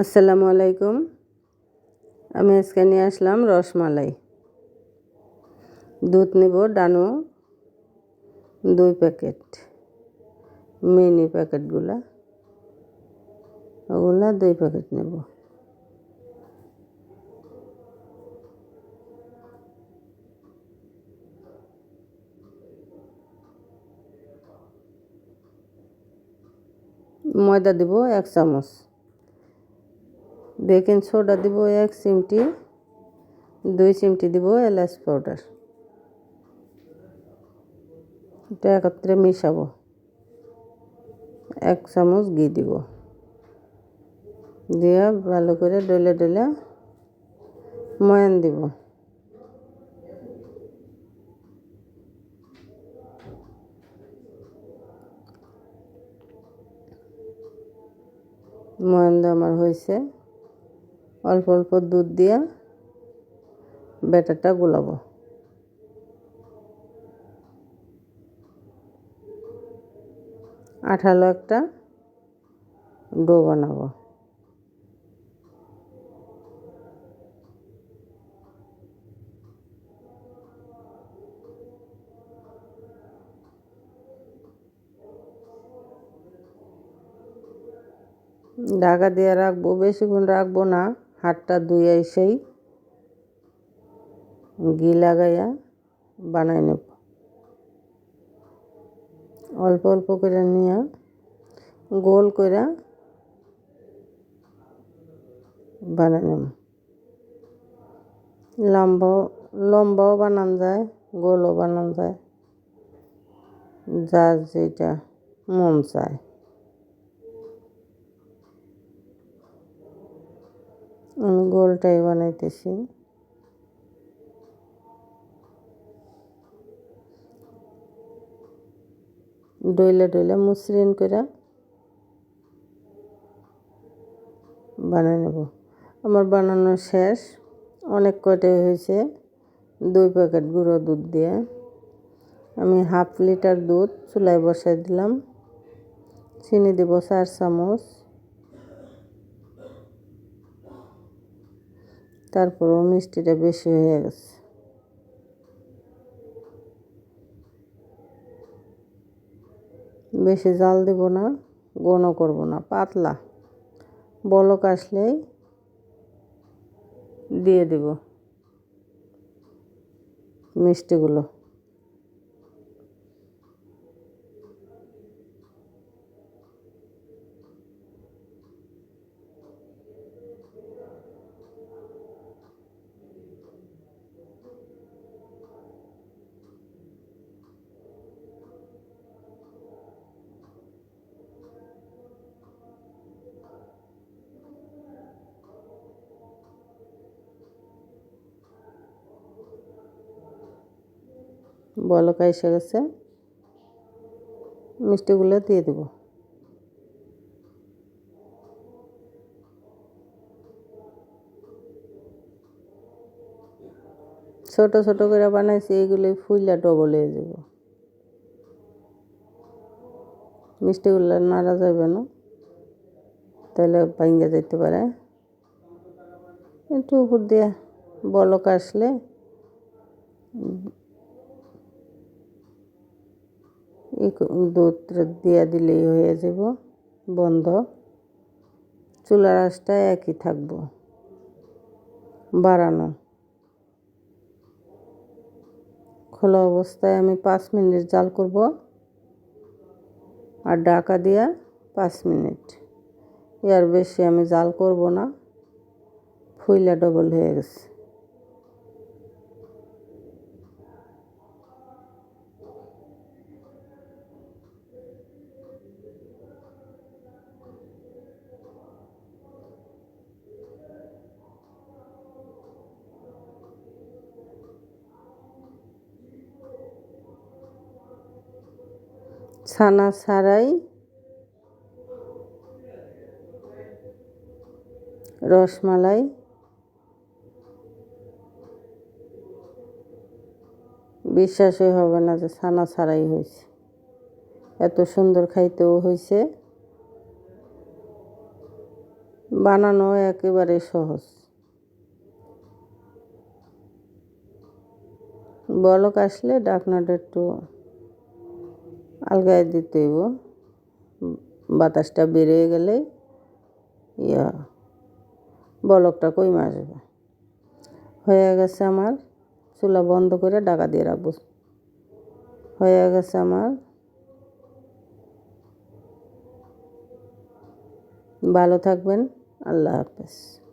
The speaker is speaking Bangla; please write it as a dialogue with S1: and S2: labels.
S1: আসসালামু আলাইকুম। আমি আজকে নিয়ে আসলাম রসমালাই। দুধ নেব ডানো দুই প্যাকেট, মিনি প্যাকেটগুলা। ওগুলা দুই প্যাকেট নেব। ময়দা দেব এক চামচ। বেকিং সোডা দিব এক চিমটি, দুই চিমটি দিব এলাচ পাউডার। এটা একত্রে মিশাবো। এক চামচ ঘি দিব। দিয়ে ভালো করে ডলে ডলে ময়ান দিব। ময়ান আমার হয়েছে। অল্প অল্প দুধ দিয়ে ব্যাটারটা গোলাবো। আঠালো একটা ডো বানাবো। ঢাকা দিয়ে রাখব, বেশিক্ষণ রাখব না। হাতটা ধুয়ে এসেই ঘি লাগাইয়া বানাই নেব। অল্প অল্প করে নিয়ে গোল করে বানাই নেব। লম্বাও লম্বাও বানান যায়, গোলও বানান যায়, যার যেটা মন চায়। আমি গোলটাই বানাইতেছি। ডইলে ডইলে মসৃণ করে বানিয়ে নেব। আমার বানানো শেষ। অনেক কয়টাই হয়েছে? দুই প্যাকেট গুঁড়ো দুধ দিয়ে। আমি হাফ লিটার দুধ চুলায় বসাই দিলাম। চিনি দেব চার চামচ। তারপরেও মিষ্টিটা বেশি হয়ে গেছে। বেশি জাল দেব না, ঘন করব না, পাতলা। বলক আসলেই দিয়ে দেব মিষ্টিগুলো। বলকা এসে গেছে। মিষ্টিগুলো দিয়ে দেব। ছোট ছোট করে বানাইছি এইগুলো ফুললা ডবল হয়ে যাব। মিষ্টিগুলো নাড়া যাবে না। তাহলে ভাঙ্গে যেতে পারে। একটু উপর দিয়ে বলক আসলে দুধ দিয়ে দিলেই হয়ে যাব, বন্ধ। চুলার আঁচটা একই থাকব, বাড়ানো। খোলা অবস্থায় আমি পাঁচ মিনিট জাল করব আর ডাকা দিয়া পাঁচ মিনিট। এর বেশি আমি জাল করব না, ফুইলা ডবল হয়ে গেছে। ছানা ছাড়াই রসমালাই, বিশ্বাসই হবে না যে ছানা ছাড়াই হয়েছে। এত সুন্দর খাইতেও হয়েছে। বানানো একেবারে সহজ। বলক আসলে ডাকনাটা একটু আলগায় দিতে হইব। বাতাসটা বেরিয়ে গেলে ইয়া বলকটা কইমে আসবে। হয়ে গেছে আমার চুলা বন্ধ করে ডাকা দিয়ে রাখব। হয়ে গেছে আমার ভালো থাকবেন, আল্লাহ হাফেজ।